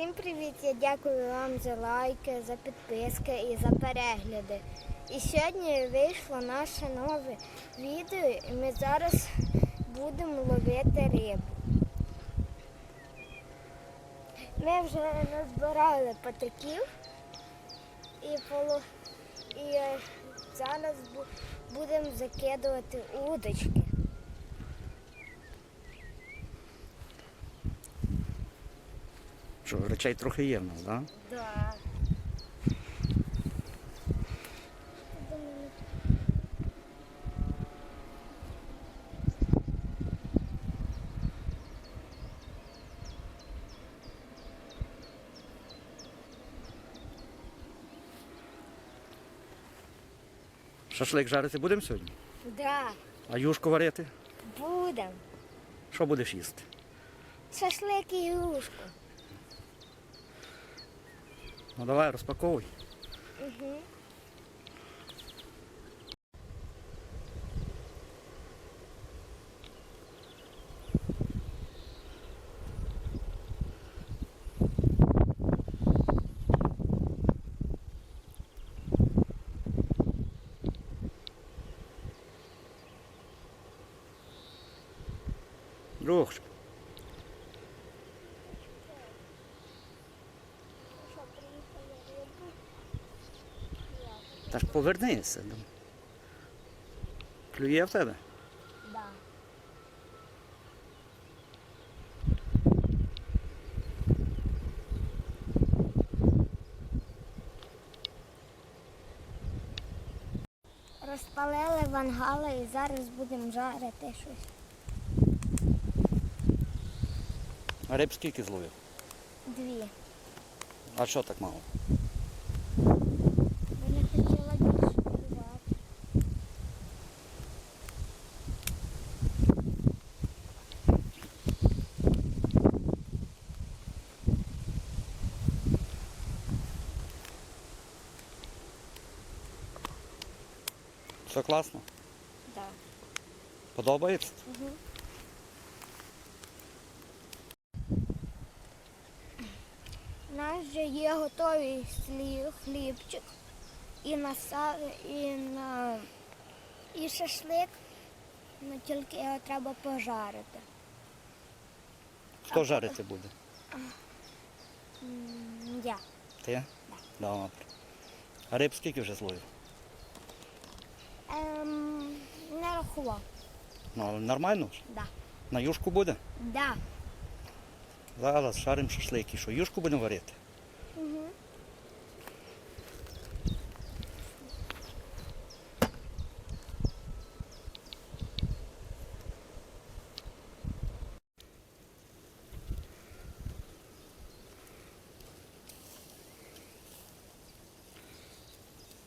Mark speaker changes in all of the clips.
Speaker 1: Всім привіт! Я дякую вам за лайки, за підписки і за перегляди. І сьогодні вийшло наше нове відео, і ми зараз будемо ловити рибу. Ми вже назбирали патиків і, поло... і е, зараз будемо закидувати удочки.
Speaker 2: Що, речей трохи є в нас, так? Да?
Speaker 1: Да.
Speaker 2: Шашлик жарити будемо сьогодні?
Speaker 1: Да,
Speaker 2: А юшку варити?
Speaker 1: будем.
Speaker 2: Що будеш їсти?
Speaker 1: Шашлик і юшку.
Speaker 2: Ну давай, розпаковуй.
Speaker 1: Угу.
Speaker 2: Та повернися. ну. Клює в тебе?
Speaker 1: Да. Розпалили вангали і зараз будемо жарити щось.
Speaker 2: А риб скільки зловив?
Speaker 1: Дві.
Speaker 2: А що так мало?
Speaker 1: Бо не хотіла більше полювати.
Speaker 2: Все класно?
Speaker 1: Да.
Speaker 2: Подобається?
Speaker 1: Угу. У нас вже є готовий хлібчик і на са- і на і шашлик, ну тільки його треба пожарити.
Speaker 2: Хто жарити буде?
Speaker 1: Я.
Speaker 2: Ти? Добре. А риб скільки вже зловив?
Speaker 1: Ем, не рахував.
Speaker 2: Ну, але нормально ж?
Speaker 1: Да.
Speaker 2: На юшку буде?
Speaker 1: Да.
Speaker 2: Зараз шаримо шашлики. Що, юшку будемо варити?
Speaker 1: Угу.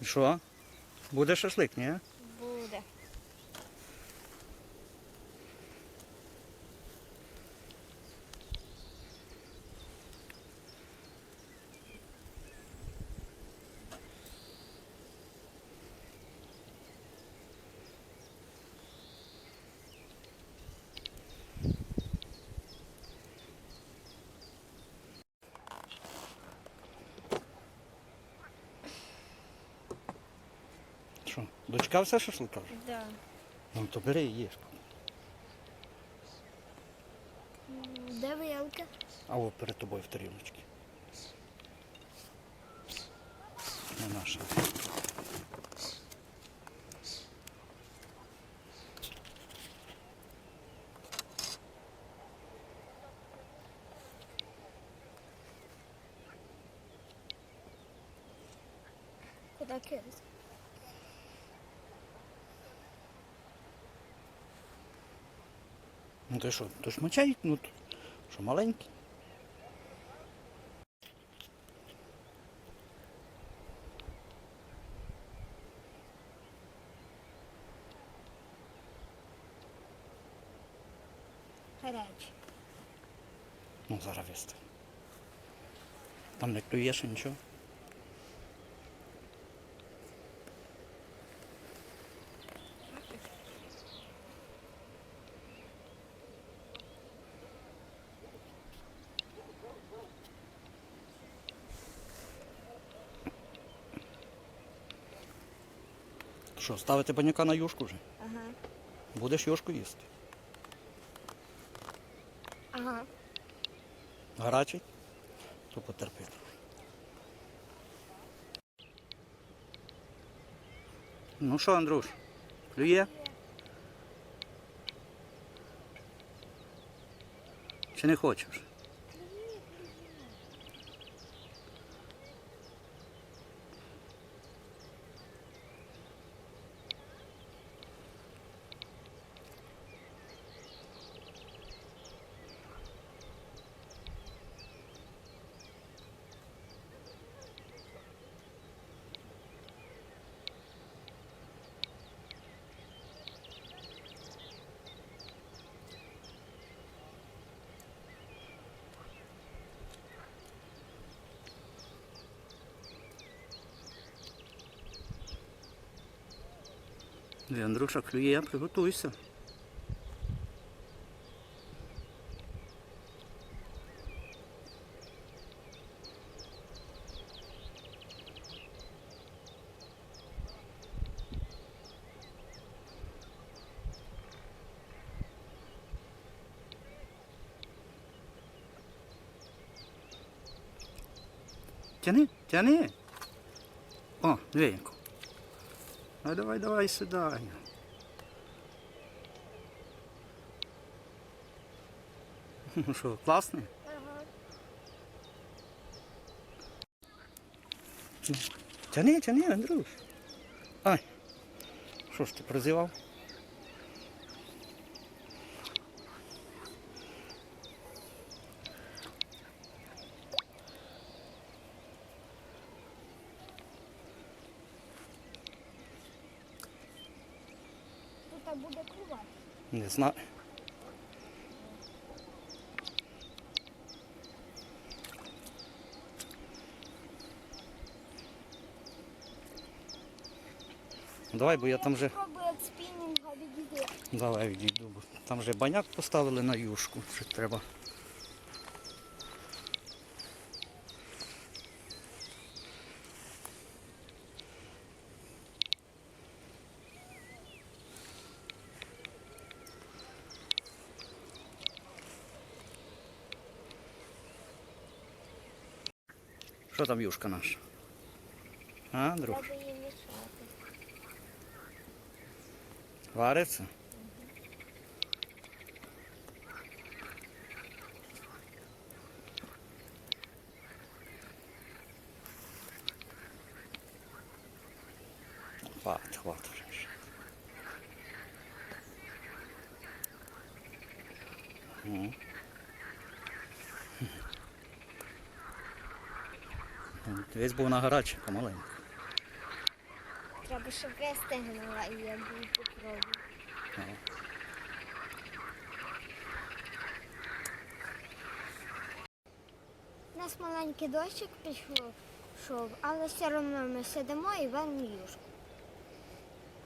Speaker 2: І що? Буде шашлик, ні?
Speaker 1: Буде.
Speaker 2: Що, дочекався шашлика? вже?
Speaker 1: Да.
Speaker 2: Ну то бери і їж.
Speaker 1: Де вилка?
Speaker 2: А о, перед тобою в тарілочці. Не наша.
Speaker 1: Куди кидати?
Speaker 2: Ну ти що, то ж мочай, ну що маленький.
Speaker 1: Гарячий.
Speaker 2: Ну зараз вести. Там не клює ще нічого. Що, ставити баняка на юшку вже?
Speaker 1: Ага.
Speaker 2: Будеш юшку їсти.
Speaker 1: Ага.
Speaker 2: Гарячий? То потерпи. Ну що, Андрюш, клює? Чи не хочеш? Ні, Андрюша, клює, приготуйся. Тяни, тяни. О, двійку. А давай, давай сюди. Ну що, класний?
Speaker 1: Ага.
Speaker 2: Тяни, тяни, Андрюш. Ай. Що ж ти прозівав? Не знаю. Давай, бо я там вже. Давай відійду. бо Там вже баняк поставили на юшку. Що треба. Що там юшка наша? А, друг, вариться? Хватит, хватит вже. Весь був на гаряча, помаленьку.
Speaker 1: Треба, щоб вистигнула і я буду попробую.
Speaker 2: Ага.
Speaker 1: У нас маленький дощик пішов, шов, але все одно ми сидимо і варимо юшку.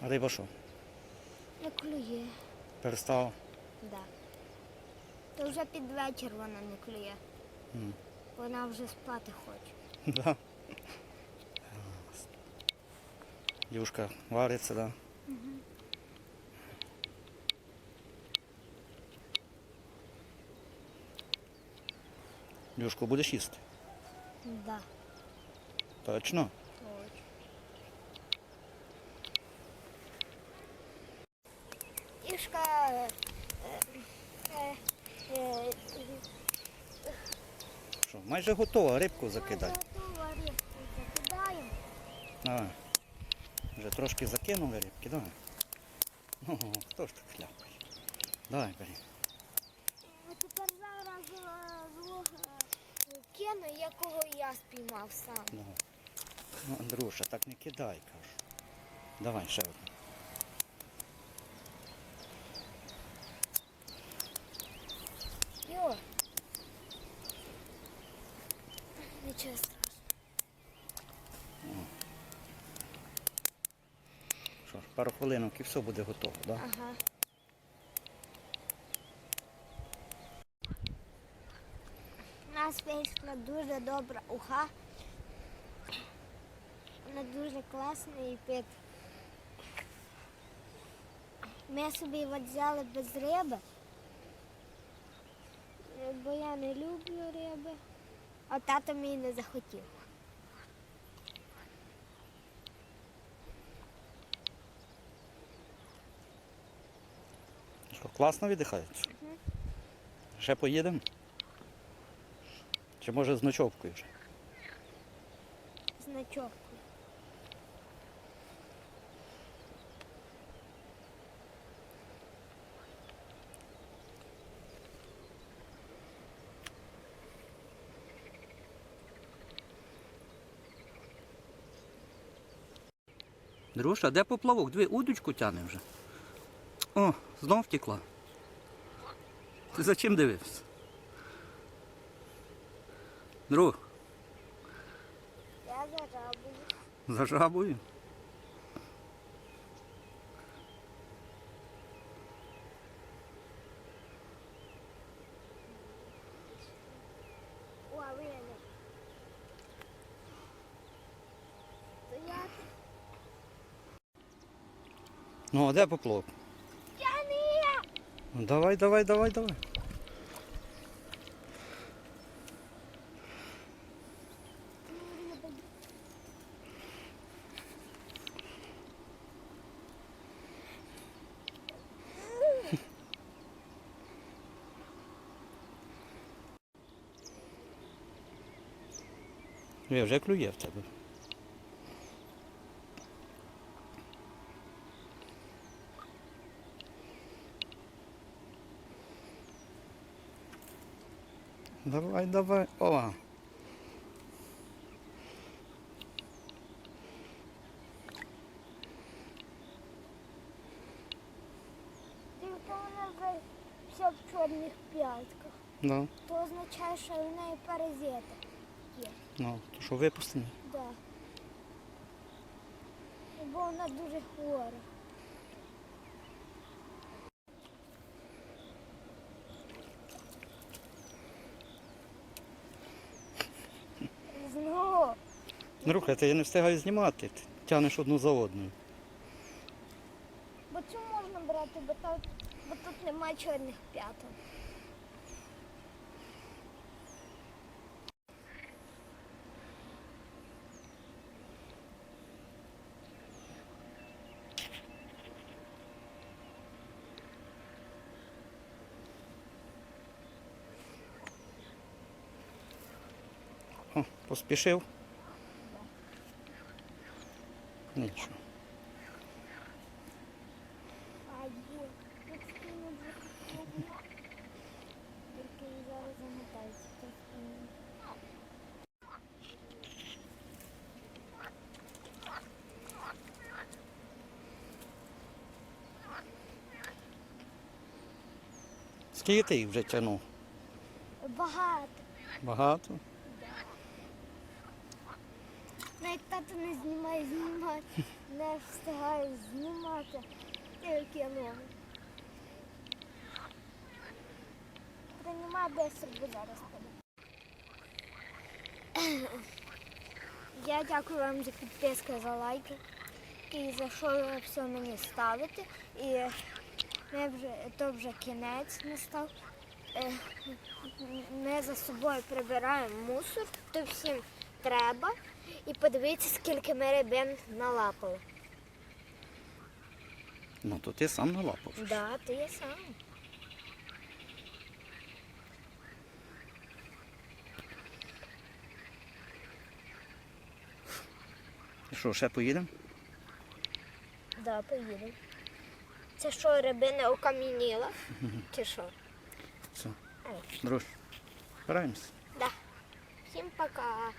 Speaker 2: А риба що?
Speaker 1: Не клює.
Speaker 2: Перестала?
Speaker 1: Да. То вже під вечір вона не клює.
Speaker 2: М.
Speaker 1: Вона вже спати хоче.
Speaker 2: Да. Юшка вариться, да. Юшку будеш їсти?
Speaker 1: Да.
Speaker 2: Точно?
Speaker 1: Точно. Юшка е, е, е,
Speaker 2: Що, майже готова, рибку закидай.
Speaker 1: Готова рибку закидаємо.
Speaker 2: Давай. Вже трошки закинули рибки, давай. Ого, хто ж так хляпає? Давай, бери.
Speaker 1: А тепер зараз е, е, кину, якого я спіймав сам.
Speaker 2: Давай. Ну, Андрюша, так не кидай, кажу. Давай, ще одну.
Speaker 1: Йо. Нічого страшного.
Speaker 2: Що ж, пару хвилинок і все буде готово? Да?
Speaker 1: Ага. У нас вийшла дуже добра уха. Вона дуже класна і пит. Ми собі от взяли без риби, бо я не люблю риби, а тато мій не захотів.
Speaker 2: Класно віддихається? Ще поїдемо? Чи може з ночовкою вже?
Speaker 1: Значок.
Speaker 2: Друша, де поплавок? Дві удочку тяне вже. О, знов втекла. Ти за чим дивився? Друг,
Speaker 1: Я
Speaker 2: за жабою.
Speaker 1: Вийде. Стояти.
Speaker 2: Ну, а де поплавок? Давай, давай, давай, давай. Ви вже клює в тебе. Давай, давай. О,
Speaker 1: Тільки вона вже вся в чорних п'ятках.
Speaker 2: да.
Speaker 1: То означає, що в неї паразити є.
Speaker 2: Ну, то що випустимо?
Speaker 1: Да. Бо вона дуже хвора.
Speaker 2: Ну, рухайте, я не встигаю знімати. Ти Тянеш одну за одною.
Speaker 1: Бо цю можна брати, бо тут, бо тут немає чорних п'яток.
Speaker 2: Поспішив. Нічого.
Speaker 1: А є. Тут скинуть за Тільки він зараз замотається. то скинуть.
Speaker 2: Скільки ти їх вже тягнув?
Speaker 1: Багато.
Speaker 2: Багато?
Speaker 1: Навіть тато не знімає Не встигає знімати. Ноги. Приймай бистро, бо зараз тебе. Я дякую вам за підписку, за лайки і за що ви все мені ставите. І ми вже, то вже кінець настав. Е, Ми за собою прибираємо мусор, то всім треба. І подивіться, скільки ми рибин налапали.
Speaker 2: Ну, то ти сам налапав.
Speaker 1: Да, ти є сам.
Speaker 2: І що, ще поїдемо?
Speaker 1: Да, поїдемо. Це що, рибина окам'яніла? Чи що?
Speaker 2: Все. Друж, збираємося.
Speaker 1: Да. Всім пока.